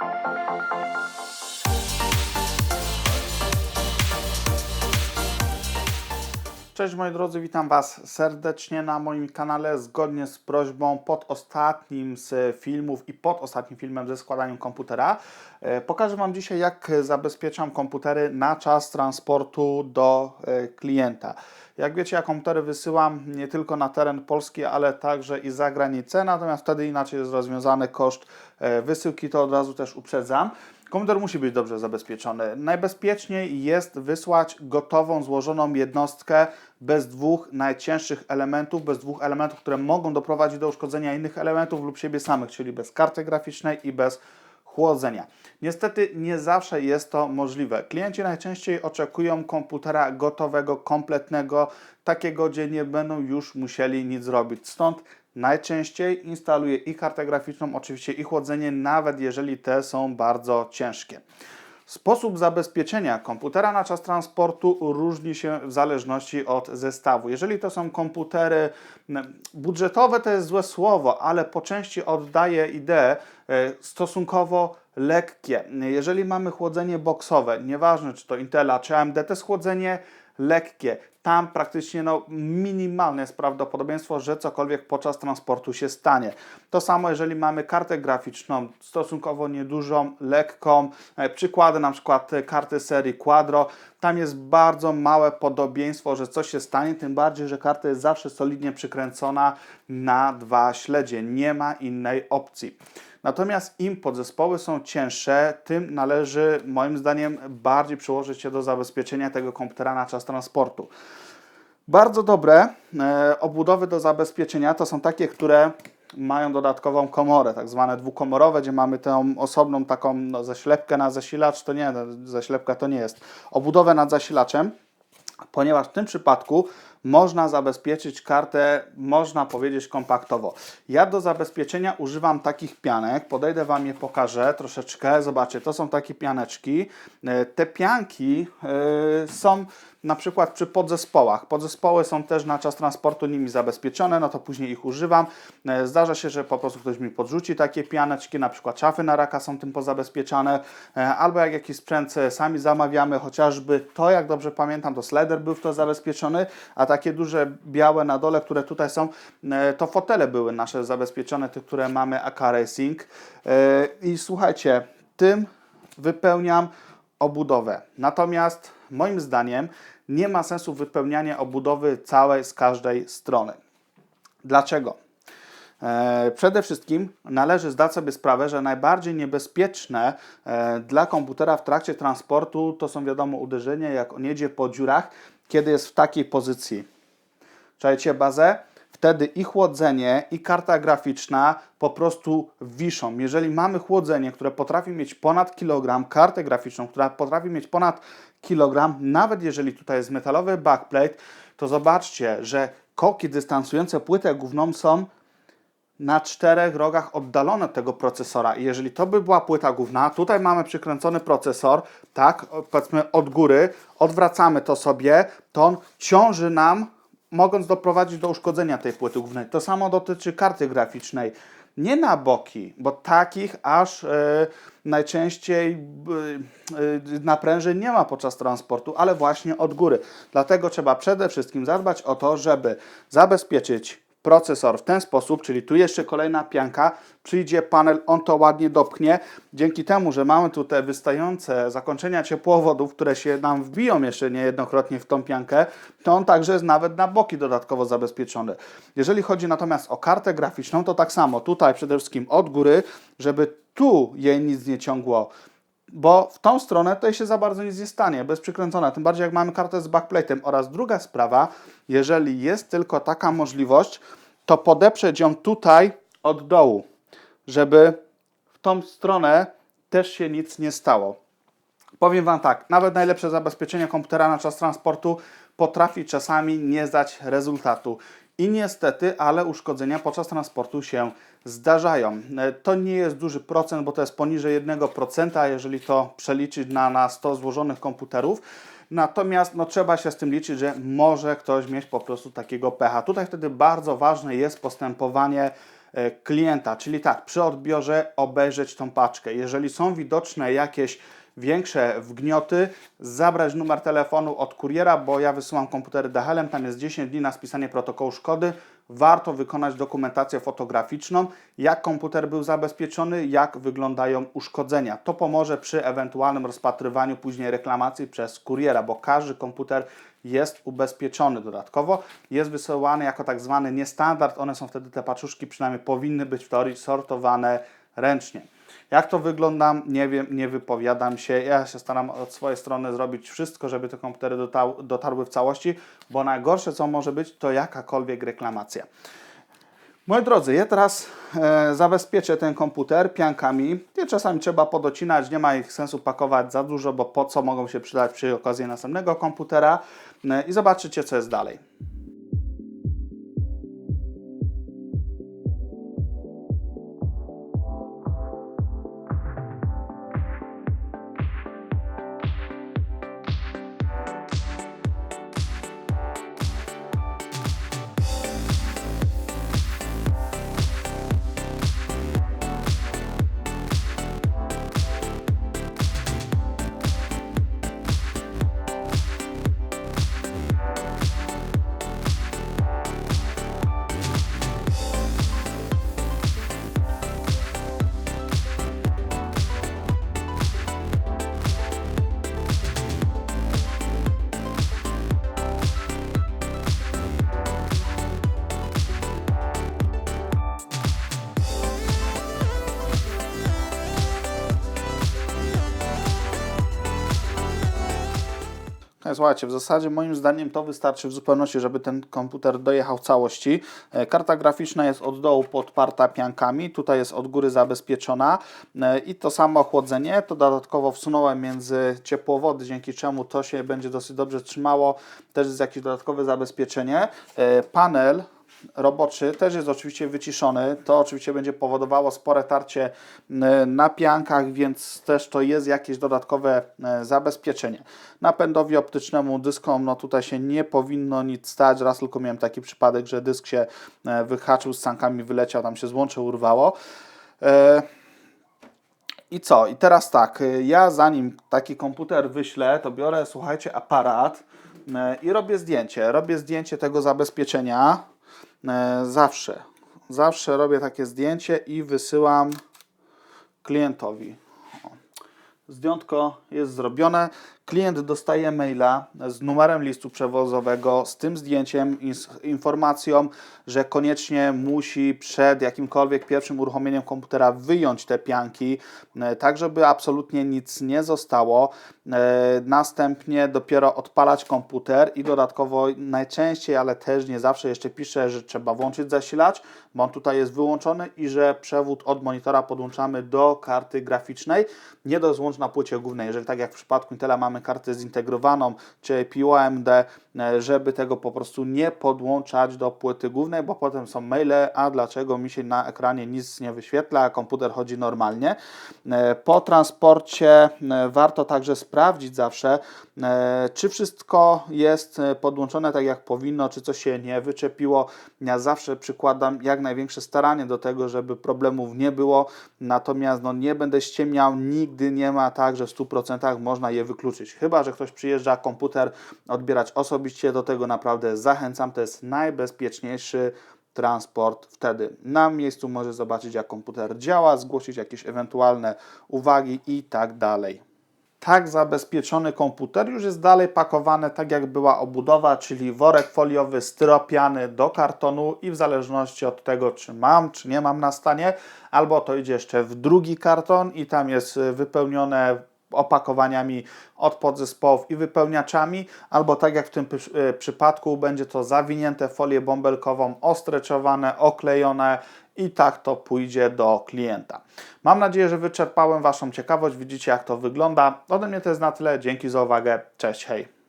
Música Cześć moi drodzy, witam Was serdecznie na moim kanale. Zgodnie z prośbą pod ostatnim z filmów i pod ostatnim filmem ze składaniem komputera e, pokażę Wam dzisiaj jak zabezpieczam komputery na czas transportu do e, klienta. Jak wiecie, ja komputery wysyłam nie tylko na teren Polski, ale także i za granicę, natomiast wtedy inaczej jest rozwiązany koszt e, wysyłki, to od razu też uprzedzam. Komputer musi być dobrze zabezpieczony. Najbezpieczniej jest wysłać gotową, złożoną jednostkę bez dwóch najcięższych elementów, bez dwóch elementów, które mogą doprowadzić do uszkodzenia innych elementów lub siebie samych, czyli bez karty graficznej i bez chłodzenia. Niestety nie zawsze jest to możliwe. Klienci najczęściej oczekują komputera gotowego, kompletnego, takiego, gdzie nie będą już musieli nic robić. Stąd najczęściej instaluję i kartę graficzną, oczywiście i chłodzenie, nawet jeżeli te są bardzo ciężkie. Sposób zabezpieczenia komputera na czas transportu różni się w zależności od zestawu. Jeżeli to są komputery budżetowe, to jest złe słowo, ale po części oddaje ideę e, stosunkowo lekkie. Jeżeli mamy chłodzenie boksowe, nieważne czy to Intela czy AMD, to jest chłodzenie lekkie. Tam praktycznie no, minimalne jest prawdopodobieństwo, że cokolwiek podczas transportu się stanie. To samo, jeżeli mamy kartę graficzną, stosunkowo niedużą, lekką, e, przykłady na przykład e, karty serii Quadro, tam jest bardzo małe podobieństwo, że coś się stanie, tym bardziej, że karta jest zawsze solidnie przykręcona na dwa śledzie. Nie ma innej opcji. Natomiast im podzespoły są cięższe, tym należy moim zdaniem bardziej przyłożyć się do zabezpieczenia tego komputera na czas transportu. Bardzo dobre e, obudowy do zabezpieczenia to są takie, które mają dodatkową komorę, tak zwane dwukomorowe, gdzie mamy tą osobną taką no, zaślepkę na zasilacz, to nie, no, zaślepka to nie jest, obudowę nad zasilaczem, ponieważ w tym przypadku można zabezpieczyć kartę, można powiedzieć kompaktowo. Ja do zabezpieczenia używam takich pianek, podejdę Wam je pokażę troszeczkę, zobaczcie, to są takie pianeczki. E, Te pianki e, są na przykład przy podzespołach. Podzespoły są też na czas transportu nimi zabezpieczone, no to później ich używam. E, Zdarza się, że po prostu ktoś mi podrzuci takie pianeczki, na przykład szafy na raka są tym pozabezpieczane, albo jak jakiś sprzęt sami zamawiamy, chociażby to, jak dobrze pamiętam, to Sleder był w to zabezpieczony, a takie duże białe na dole, które tutaj są, e, to fotele były nasze zabezpieczone, te, które mamy AK Racing. E, I słuchajcie, tym wypełniam obudowę. Natomiast moim zdaniem nie ma sensu wypełniania obudowy całej z każdej strony. Dlaczego? E, Przede wszystkim należy zdać sobie sprawę, że najbardziej niebezpieczne dla komputera w trakcie transportu to są wiadomo uderzenia, jak on jedzie po dziurach, kiedy jest w takiej pozycji. Czajcie bazę? Wtedy i chłodzenie, i karta graficzna po prostu wiszą. Jeżeli mamy chłodzenie, które potrafi mieć ponad kilogram, kartę graficzną, która potrafi mieć ponad kilogram, nawet jeżeli tutaj jest metalowy backplate, to zobaczcie, że koki dystansujące płytę główną są na czterech rogach oddalone od tego procesora. I jeżeli to by była płyta główna, tutaj mamy przykręcony procesor, tak, powiedzmy od góry, odwracamy to sobie, to on ciąży nam, mogąc doprowadzić do uszkodzenia tej płyty głównej. To samo dotyczy karty graficznej. Nie na boki, bo takich aż e, najczęściej e, e, naprężeń nie ma podczas transportu, ale właśnie od góry. Dlatego trzeba przede wszystkim zadbać o to, żeby zabezpieczyć procesor w ten sposób, czyli tu jeszcze kolejna pianka, przyjdzie panel, on to ładnie dopchnie. Dzięki temu, że mamy tu te wystające zakończenia ciepłowodów, które się nam wbiją jeszcze niejednokrotnie w tą piankę, to on także jest nawet na boki dodatkowo zabezpieczony. Jeżeli chodzi natomiast o kartę graficzną, to tak samo, tutaj przede wszystkim od góry, żeby tu jej nic nie ciągło, bo w tą stronę tutaj się za bardzo nic nie stanie, bez przykręcona, tym bardziej jak mamy kartę z backplate'em. Oraz druga sprawa, jeżeli jest tylko taka możliwość, to podeprzeć ją tutaj od dołu, żeby w tą stronę też się nic nie stało. Powiem Wam tak, nawet najlepsze zabezpieczenie komputera na czas transportu potrafi czasami nie dać rezultatu. I niestety, ale uszkodzenia podczas transportu się zdarzają. E, To nie jest duży procent, bo to jest poniżej 1%, jeżeli to przeliczyć na, na 100 złożonych komputerów. Natomiast no, trzeba się z tym liczyć, że może ktoś mieć po prostu takiego pecha. Tutaj wtedy bardzo ważne jest postępowanie e, klienta. Czyli tak, przy odbiorze obejrzeć tą paczkę. Jeżeli są widoczne jakieś większe wgnioty, zabrać numer telefonu od kuriera, bo ja wysyłam komputery DHL-em, tam jest 10 dni na spisanie protokołu szkody. Warto wykonać dokumentację fotograficzną, jak komputer był zabezpieczony, jak wyglądają uszkodzenia. To pomoże przy ewentualnym rozpatrywaniu później reklamacji przez kuriera, bo każdy komputer jest ubezpieczony dodatkowo. Jest wysyłany jako tak zwany niestandard. One są wtedy, te paczuszki przynajmniej powinny być w teorii sortowane ręcznie. Jak to wygląda, nie wiem, nie wypowiadam się. Ja się staram od swojej strony zrobić wszystko, żeby te komputery dotarły w całości, bo najgorsze co może być, to jakakolwiek reklamacja. Moi drodzy, ja teraz e, zabezpieczę ten komputer piankami. Je czasami trzeba podocinać, nie ma ich sensu pakować za dużo, bo po co mogą się przydać przy okazji następnego komputera. E, I zobaczycie, co jest dalej. Słuchajcie, w zasadzie moim zdaniem to wystarczy w zupełności, żeby ten komputer dojechał w całości. E, Karta graficzna jest od dołu podparta piankami, tutaj jest od góry zabezpieczona E, i to samo chłodzenie, to dodatkowo wsunąłem między ciepłowody, dzięki czemu to się będzie dosyć dobrze trzymało. Też jest jakieś dodatkowe zabezpieczenie. E, Panel roboczy też jest oczywiście wyciszony. To oczywiście będzie powodowało spore tarcie m, na piankach, więc też to jest jakieś dodatkowe e, zabezpieczenie. Napędowi optycznemu dyskom, no tutaj się nie powinno nic stać. Raz tylko miałem taki przypadek, że dysk się e, wyhaczył z sankami, wyleciał, tam się złącze urwało. E, i co? I teraz tak, ja zanim taki komputer wyślę, to biorę, słuchajcie, aparat i robię zdjęcie. Robię zdjęcie tego zabezpieczenia. Y, Zawsze. Zawsze robię takie zdjęcie i wysyłam klientowi. Zdjątko jest zrobione. Klient dostaje maila z numerem listu przewozowego, z tym zdjęciem i z informacją, że koniecznie musi przed jakimkolwiek pierwszym uruchomieniem komputera wyjąć te pianki, e, tak żeby absolutnie nic nie zostało. E, Następnie dopiero odpalać komputer i dodatkowo najczęściej, ale też nie zawsze jeszcze pisze, że trzeba włączyć zasilacz, bo on tutaj jest wyłączony i że przewód od monitora podłączamy do karty graficznej, nie do złącz na płycie głównej. Jeżeli tak jak w przypadku Intela mamy kartę zintegrowaną, czy PIO AMD, e, żeby tego po prostu nie podłączać do płyty głównej, bo potem są maile, a dlaczego mi się na ekranie nic nie wyświetla, a komputer chodzi normalnie. E, Po transporcie e, warto także sprawdzić zawsze, e, czy wszystko jest e, podłączone tak jak powinno, czy coś się nie wyczepiło. Ja zawsze przykładam jak największe staranie do tego, żeby problemów nie było, natomiast no, nie będę ściemniał, nigdy nie ma tak, że w 100% można je wykluczyć. Chyba, że ktoś przyjeżdża komputer odbierać osobiście, do tego naprawdę zachęcam, to jest najbezpieczniejszy transport wtedy. Na miejscu może zobaczyć jak komputer działa, zgłosić jakieś ewentualne uwagi i tak dalej. Tak zabezpieczony komputer już jest dalej pakowany tak jak była obudowa, czyli worek foliowy styropiany do kartonu i w zależności od tego czy mam, czy nie mam na stanie, albo to idzie jeszcze w drugi karton i tam jest wypełnione opakowaniami od podzespołów i wypełniaczami, albo tak jak w tym y, przypadku będzie to zawinięte folię bąbelkową, ostreczowane, oklejone i tak to pójdzie do klienta. Mam nadzieję, że wyczerpałem Waszą ciekawość. Widzicie, jak to wygląda. Ode mnie to jest na tyle. Dzięki za uwagę. Cześć, hej.